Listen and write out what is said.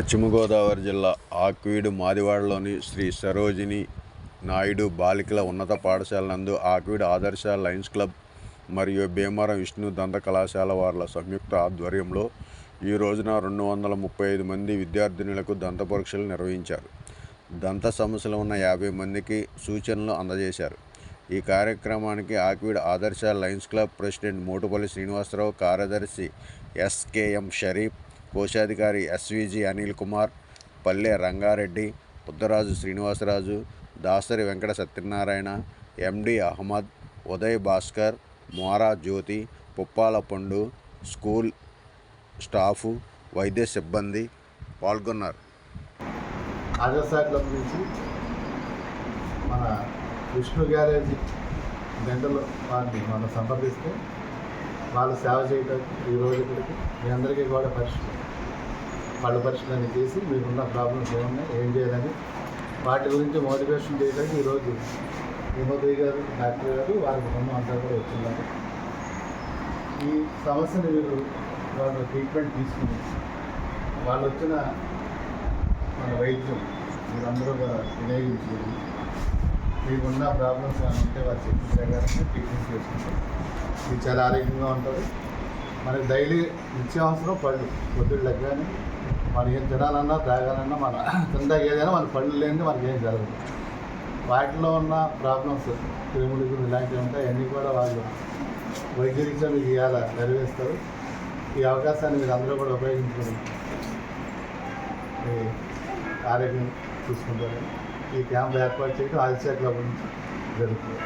పశ్చిమ గోదావరి జిల్లా ఆక్వీడు మాదివాడలోని శ్రీ సరోజిని నాయుడు బాలికల ఉన్నత పాఠశాల నందు ఆక్వీడ్ ఆదర్శ లయన్స్ క్లబ్ మరియు భీమవరం విష్ణు దంత కళాశాల వార్ల సంయుక్త ఆధ్వర్యంలో ఈ రోజున రెండు వందల ముప్పై ఐదు మంది విద్యార్థినులకు దంత పరీక్షలు నిర్వహించారు. దంత సమస్యలు ఉన్న యాభై మందికి సూచనలు అందజేశారు. ఈ కార్యక్రమానికి ఆక్వీడ్ Adarsha Lions Club president Motupalli Srinivasarao కార్యదర్శి ఎస్కేఎం షరీఫ్ కోశాధికారి ఎస్విజి అనిల్ కుమార్ పల్లె రంగారెడ్డి ఉద్దరాజు శ్రీనివాసరాజు దాసరి వెంకట సత్యనారాయణ ఎండి అహ్మద్ ఉదయ్ భాస్కర్ మోరా జ్యోతి పుప్పాల పండు స్కూల్ స్టాఫ్ వైద్య సిబ్బంది పాల్గొన్నారు. క్లబ్ నుంచి మన విష్ణు గ్యారేజీ డెంటల్ వారిని మనం సంప్రదిస్తే వాళ్ళు సేవ చేయటం ఈ రోజు ఇక్కడికి. మీ అందరికీ కూడా పరీక్షలు వాళ్ళ పరీక్షలన్నీ చేసి మీకున్న ప్రాబ్లమ్స్ ఏమున్నాయి ఏం చేయాలని వాటి గురించి మోటివేషన్ చేయడానికి ఈరోజు విమోదయ్య గారు డాక్టర్ గారు వారి కుటుంబం అంతా కూడా వచ్చిన్నారు ఈ సమస్యను మీరు వాళ్ళు ట్రీట్మెంట్ తీసుకుని వాళ్ళు వచ్చిన మన వైద్యం మీరందరూ కూడా వినియోగించుకుని మీకున్న ప్రాబ్లమ్స్ కానీ ఉంటే వాళ్ళు చెప్పిన ప్రకారంగా ట్రీట్మెంట్ చేసుకుంటారు. ఇది చాలా ఆరోగ్యంగా ఉంటుంది. మనకి డైలీ నిత్యావసరం పళ్ళు. పొద్దుళ్ళకి కానీ మనం ఏం తినాలన్నా తాగాలన్నా మన తిందాక ఏదైనా మన పళ్ళు లేని మనకి ఏం జరగదు. వాటిలో ఉన్న ప్రాబ్లమ్స్ క్రిములు ఇలాంటివి ఉంటాయి. అన్నీ కూడా వాళ్ళు వైద్యరీత్యా మీకు ఇవాళ నెరవేరుస్తారు. ఈ అవకాశాన్ని మీరు అందరూ కూడా ఉపయోగించుకుని మీ ఆరోగ్యం చూసుకుంటారు. ఈ క్యాంప్ ఏర్పాటు చేయడం ఆదిత్య క్లబ్ నుంచి జరుగుతుంది.